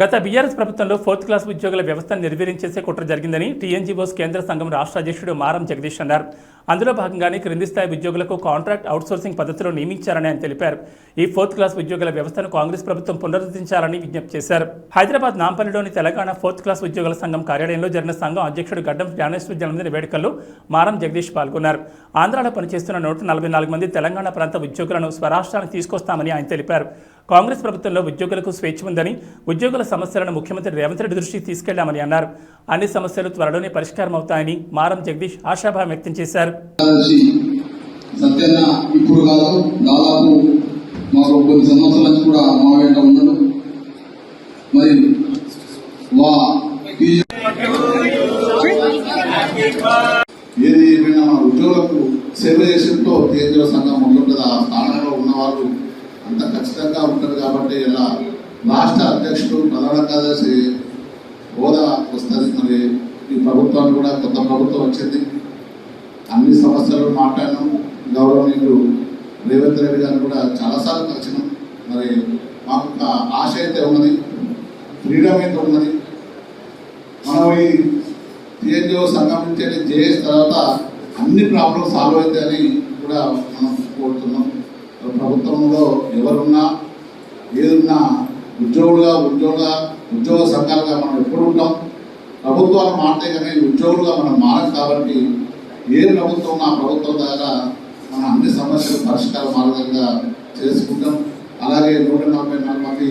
గత బీఆర్ఎస్ ప్రభుత్వంలో fourth class ఉద్యోగుల వ్యవస్థను నిర్వీర్యం చేసే కుట్ర జరిగిందని టీఎన్జీఓస్ కేంద్ర సంఘం రాష్ట్ర అధ్యక్షుడు మారం జగదీష్ అన్నారు. అందులో భాగంగానే క్రింది స్థాయి ఉద్యోగులకు కాంట్రాక్ట్ అవుట్సోర్సింగ్ పద్ధతిలో నియమించారని ఆయన తెలిపారు. ఈ ఫోర్త్ క్లాస్ ఉద్యోగుల వ్యవస్థను కాంగ్రెస్ ప్రభుత్వం పునరుద్ధరించాలని విజ్ఞప్తి చేశారు. హైదరాబాద్ నాంపల్లిలోని తెలంగాణ ఫోర్త్ క్లాస్ ఉద్యోగుల సంఘం కార్యాలయంలో జరిగిన సంఘం అధ్యక్షుడు గడ్డం జ్ఞానేశ్వర జన్మదిన వేడుకల్లో మారం జగదీష్ పాల్గొన్నారు. ఆంధ్రాలో పనిచేస్తున్న నూట నలభై నాలుగు మంది తెలంగాణ ప్రాంత ఉద్యోగులను స్వరాష్ట్రానికి తీసుకొస్తామని ఆయన తెలిపారు. కాంగ్రెస్ ప్రభుత్వంలో ఉద్యోగులకు స్వేచ్ఛ ఉందని ఉద్యోగుల సమస్యలను ముఖ్యమంత్రి రేవంత్ రెడ్డి దృష్టికి తీసుకెళ్ళామని అన్నారు. అన్ని సమస్యలు త్వరలోనే పరిష్కారం అవుతాయని మారం జగదీష్ ఆశాభావం వ్యక్తం చేశారు. ఇప్పుడు కాదు దాదాపు మాకు కొన్ని సంవత్సరాల నుంచి కూడా మా వెంట ఉన్నాడు. మరి వా ఏది ఏమైనా మన ఉద్యోగులకు సేవ చేసేంతో కేంద్ర సంఘం ఉంటుంది స్థానంలో ఉన్న వాళ్ళు అంత ఖచ్చితంగా ఉంటారు కాబట్టి ఇలా రాష్ట్ర అధ్యక్షుడు ప్రధాన కార్యదర్శి హోదా వస్తుంది. మరి ఈ ప్రభుత్వాన్ని కూడా కొత్త ప్రభుత్వం వచ్చింది. అన్ని సమస్యలు మాట్లాడినాం. గౌరవనీయులు రేవంత్ రెడ్డి గారు కూడా చాలాసార్లు కలిసినాం. మరి మాకు ఒక ఆశ అయితే ఉన్నది ఫ్రీడమ్ అయితే ఉన్నది. మనం ఈ టీఎన్జిఓ సంఘం నుంచి జేఎస్ తర్వాత అన్ని ప్రాబ్లమ్స్ సాల్వ్ అవుతాయని కూడా మనం ప్రభుత్వంలో ఎవరున్నా ఏదున్నా ఉద్యోగులుగా ఉద్యోగ ఉద్యోగ సంఘాలుగా మనం ఎప్పుడు ఉంటాం? ప్రభుత్వాలు మారితే కానీ ఉద్యోగులుగా మనం మారం కాబట్టి ఏ ప్రభుత్వం ఆ ప్రభుత్వం ద్వారా మన అన్ని సమస్యలు పరిష్కార మార్గంగా చేసుకుంటాం. అలాగే నూట నలభై నాలుగు మంది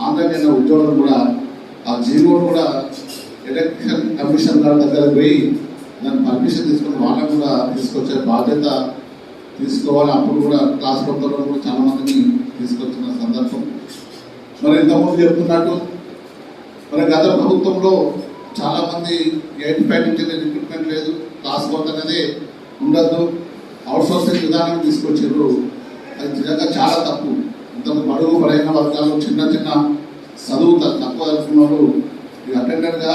ఆంధ్రమైన ఉద్యోగులు కూడా ఆ జీవో కూడా ఎలక్షన్ కమిషన్ గారి దగ్గర పోయి దాని పర్మిషన్ తీసుకుని వాళ్ళని కూడా తీసుకొచ్చే బాధ్యత తీసుకోవాలి. అప్పుడు కూడా క్లాస్ రూమ్లో కూడా చాలా మందిని తీసుకొచ్చిన సందర్భం మరి ఇంతకుముందు చెప్తున్నట్టు. మరి గత ప్రభుత్వంలో చాలామంది ఎయిటీ ఫైవ్ నుంచి రిక్రూట్మెంట్ లేదు క్లాస్ వర్క్ అనేది ఉండద్దు అవుట్ సోర్సింగ్ విధానం తీసుకొచ్చారు అది నిజంగా చాలా తప్పు. ఇంత బడుగు బలైన వర్గాలు చిన్న చిన్న చదువు తక్కువ చదువుకున్న వాళ్ళు ఇది అటెండెంట్గా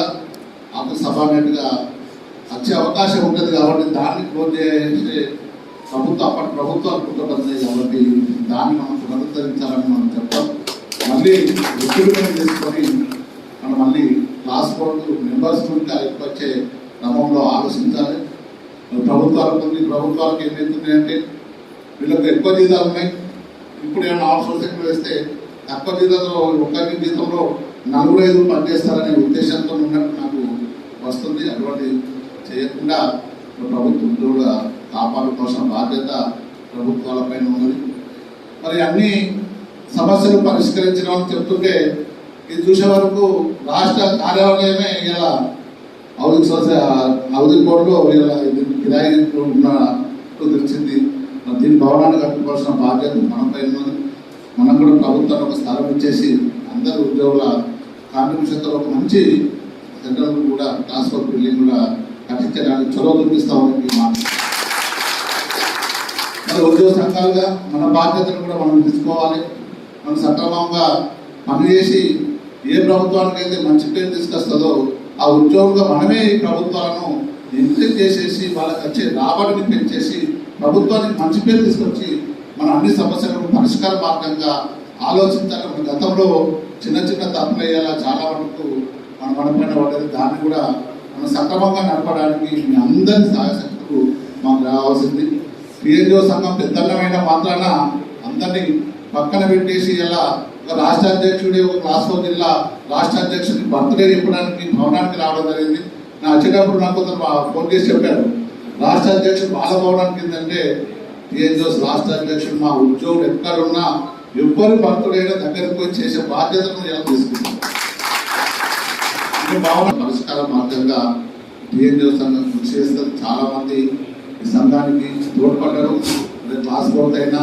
ఆఫీస్ సబార్డినేట్గా వచ్చే అవకాశం ఉంటుంది కాబట్టి దాన్ని క్లోజ్ చేసే ప్రభుత్వం అప్పటి ప్రభుత్వం కుటుంబం కాబట్టి దాన్ని మనం పునరుద్ధరించాలి మళ్ళీ రిక్రూట్మెంట్ చేసుకొని మనం మళ్ళీ క్లాస్ బోర్డు మెంబర్స్ నుండి వచ్చే క్రమంలో ఆలోచించాలి. ప్రభుత్వాలకు ఉంది ప్రభుత్వాలకు ఏమవుతున్నాయంటే వీళ్ళకి ఎక్కువ జీతాలు ఉన్నాయి. ఇప్పుడు ఏమైనా అవుట్ వేస్తే తక్కువ జీతంలో ఒకరి జీతంలో నలుగురు ఐదు పనిచేస్తారనే ఉద్దేశంతో ఉన్నట్టు నాకు వస్తుంది. అటువంటి చేయకుండా ప్రభుత్వం కూడా కాపాడుకోవాల్సిన బాధ్యత ప్రభుత్వాలపైన ఉన్నది. మరి అన్నీ సమస్యలు పరిష్కరించడం అని చెప్తుంటే ఇది చూసే వరకు రాష్ట్ర కార్యాలయమే ఇలా హౌసింగ్ సొసై హౌసింగ్ బోర్డులో ఇలా కిరాయి ఉన్నట్టు తెలిసింది. దీని భవనాన్ని కట్టుకోవాల్సిన బాధ్యత మనపై ఉన్నది. మనం కూడా ప్రభుత్వం ఒక స్థలం ఇచ్చేసి అందరు ఉద్యోగుల కాంట్రిబ్యూషన్తో ఒక మంచి సెంట్రల్ కూడా ట్రాన్స్ఫర్ బిల్డింగ్ కూడా కట్టించడానికి చొరవ చూపిస్తామని మాట. మరి ఉద్యోగ సంఘాలుగా మన బాధ్యతను కూడా మనం తీసుకోవాలి. మనం సక్రమంగా పనిచేసి ఏ ప్రభుత్వానికి అయితే మంచి పేరు తీసుకొస్తుందో ఆ ఉద్యోగంగా మనమే ఈ ప్రభుత్వాలను ఎంపిక చేసేసి వాళ్ళకి వచ్చే రాబడిని పెంచేసి ప్రభుత్వానికి మంచి పేరు తీసుకొచ్చి మన అన్ని సమస్యలను పరిష్కార మార్గంగా ఆలోచించాలి మన గతంలో చిన్న చిన్న తప్పులు అయ్యేలా చాలా వరకు మన మన పైన పడ్డది. దాన్ని కూడా మనం సక్రమంగా నడపడానికి మీ అందరి సహాయశక్తులు మాకు రావాల్సింది. పిఎన్జిఓ సంఘం పెద్దలమైన మాత్రాన అందరినీ పక్కన పెట్టేసి ఇలా ఒక రాష్ట్ర అధ్యక్షుడి ఒక క్లాస్ జిల్లా రాష్ట్ర అధ్యక్షుడి బర్త్డే చెప్పడానికి భవనానికి రావడం జరిగింది. నా వచ్చేటప్పుడు నాకు కొందరు మా ఫోన్ చేసి చెప్పారు. రాష్ట్ర అధ్యక్షుడు బాలభవనానికి ఏంటంటే టీఎన్జోస్ రాష్ట్ర అధ్యక్షుడు మా ఉద్యోగులు ఎక్కడున్నా ఎవ్వరి బర్త్డే దగ్గరకు పోయి చేసే బాధ్యతను ఎలా తీసుకుంటాం భావన పరిష్కార మార్గంగా టీఎన్జిఓ సంఘం కృషి చేస్తారు చాలా మంది ఈ సంఘానికి తోడ్పడ్డారు. క్లాస్ బోర్డ్ అయినా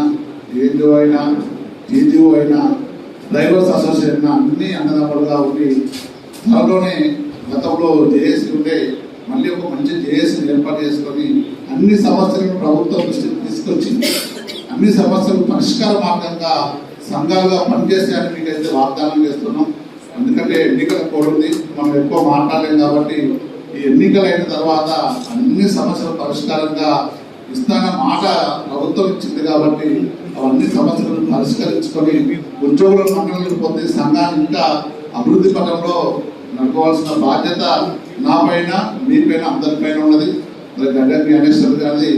టీఎన్జో అయినా ఎన్జిఓ అయినా డ్రైవర్స్ అసోసియేషన్ అయినా అన్ని అన్నదమ్ములుగా ఉండి త్వరలోనే గతంలో జేఏసీ ఉంటే మళ్ళీ ఒక మంచి జేఏసీని ఏర్పాటు చేసుకొని అన్ని సమస్యలను ప్రభుత్వం దృష్టికి తీసుకొచ్చి అన్ని సమస్యలు పరిష్కార మార్గంగా సంఘాలుగా పనిచేసేయని మీకైతే వాగ్దానం చేస్తున్నాం. ఎందుకంటే ఎన్నికల కోడ్ మనం ఎక్కువ మాట్లాడలేం కాబట్టి ఈ ఎన్నికలు అయిన తర్వాత అన్ని సమస్యల పరిష్కారంగా ఇస్తాన మాట ప్రభుత్వం ఇచ్చింది కాబట్టి అవన్నీ సమస్యలను పరిష్కరించుకొని ఉద్యోగుల మండలిని పొంది సంఘాన్ని ఇంకా అభివృద్ధి పథంలో నడుకోవాల్సిన బాధ్యత నా పైన మీ పైన అందరిపైన ఉన్నది. మరి గడ్డ జ్ఞానేశ్వర్ గారిది